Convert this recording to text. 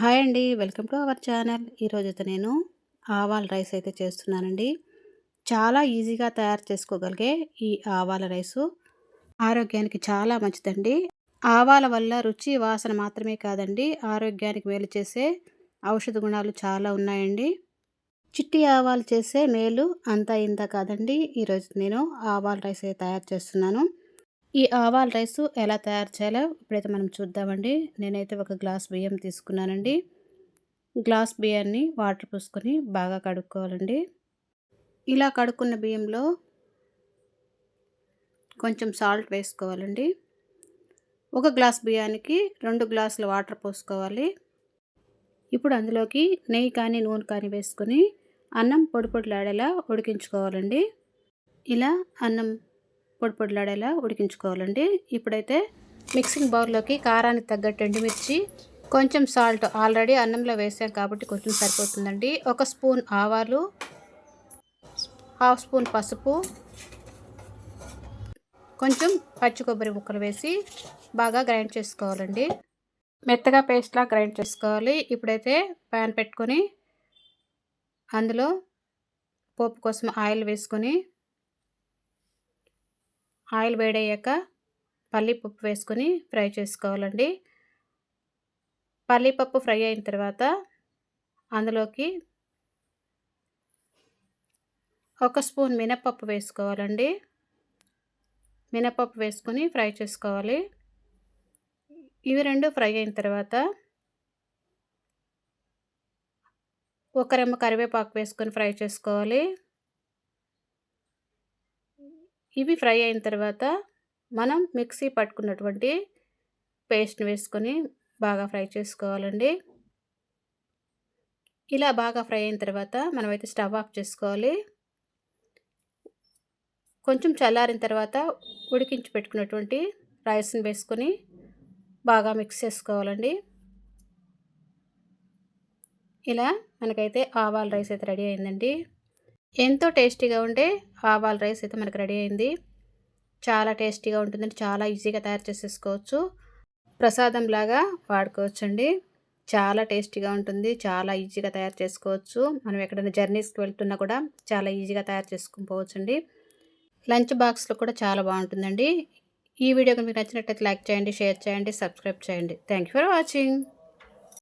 Hi అండి. Welcome to our channel. ఈరోజు అయితే నేను ఆవాల రైస్ అయితే చేస్తున్నానండి. చాలా ఈజీగా తయారు చేసుకోగలిగే ఈ ఆవాల రైసు. ఆరోగ్యానికి చాలా మంచిదండి. ఆవాల వల్ల రుచి వాసన మాత్రమే కాదండి. ఆరోగ్యానికి మేలు చేసే ఔషధ గుణాలు చాలా ఉన్నాయండి. చిట్టి ఆవాలు చేసే మేలు అంతా ఇంత కాదండి. ఈరోజు నేను ఆవాల రైస్ అయితే తయారు చేస్తున్నాను. ఈ ఆవాల రైసు ఎలా తయారు చేయాలో ఇప్పుడైతే మనం చూద్దామండి. నేనైతే ఒక గ్లాస్ బియ్యం తీసుకున్నానండి. గ్లాస్ బియ్యాన్ని వాటర్ పోసుకొని బాగా కడుక్కోవాలండి. ఇలా కడుక్కున్న బియ్యంలో కొంచెం సాల్ట్ వేసుకోవాలండి. ఒక గ్లాస్ బియ్యానికి రెండు గ్లాసుల వాటర్ పోసుకోవాలి. ఇప్పుడు అందులోకి నెయ్యి కానీ నూనె కానీ వేసుకొని అన్నం పొడి పొడిలాడేలా ఉడికించుకోవాలండి. ఇలా అన్నం పొడి పొడిలాడేలా ఉడికించుకోవాలండి. ఇప్పుడైతే మిక్సింగ్ బౌల్లోకి కారానికి తగ్గట్టు ఎండుమిర్చి కొంచెం సాల్ట్ ఆల్రెడీ అన్నంలో వేసాం కాబట్టి కొంచెం సరిపోతుందండి. ఒక స్పూన్ ఆవాలు హాఫ్ స్పూన్ పసుపు కొంచెం పచ్చి కొబ్బరి ముక్కలు వేసి బాగా గ్రైండ్ చేసుకోవాలండి. మెత్తగా పేస్ట్లా గ్రైండ్ చేసుకోవాలి. ఇప్పుడైతే ప్యాన్ పెట్టుకొని అందులో పోపు కోసం ఆయిల్ వేసుకొని ఆయిల్ వేడయ్యాక పల్లీపప్పు వేసుకొని ఫ్రై చేసుకోవాలండి. పల్లీపప్పు ఫ్రై అయిన తర్వాత అందులోకి ఒక స్పూన్ మినపప్పు వేసుకోవాలండి. మినపప్పు వేసుకొని ఫ్రై చేసుకోవాలి. ఇవి రెండు ఫ్రై అయిన తర్వాత ఒక రెమ్మ కరివేపాకు వేసుకొని ఫ్రై చేసుకోవాలి. ఇవి ఫ్రై అయిన తర్వాత మనం మిక్సీ పట్టుకున్నటువంటి పేస్ట్ని వేసుకొని బాగా ఫ్రై చేసుకోవాలండి. ఇలా బాగా ఫ్రై అయిన తర్వాత మనమైతే స్టవ్ ఆఫ్ చేసుకోవాలి. కొంచెం చల్లారిన తర్వాత ఉడికించి పెట్టుకున్నటువంటి రైస్ని వేసుకొని బాగా మిక్స్ చేసుకోవాలండి. ఇలా మనకైతే ఆవాల రైస్ అయితే రెడీ అయిందండి. ఎంతో టేస్టీగా ఉండే ఆవాల రైస్ అయితే మనకు రెడీ అయింది. చాలా టేస్టీగా ఉంటుందండి. చాలా ఈజీగా తయారు చేసేసుకోవచ్చు. ప్రసాదం లాగా వాడుకోవచ్చండి. చాలా టేస్టీగా ఉంటుంది. చాలా ఈజీగా తయారు చేసుకోవచ్చు. మనం ఎక్కడైనా జర్నీస్కి వెళ్తున్నా కూడా చాలా ఈజీగా తయారు చేసుకుని లంచ్ బాక్స్లో కూడా చాలా బాగుంటుందండి. ఈ వీడియో మీకు నచ్చినట్లయితే లైక్ చేయండి షేర్ చేయండి సబ్స్క్రైబ్ చేయండి. Thank for watching.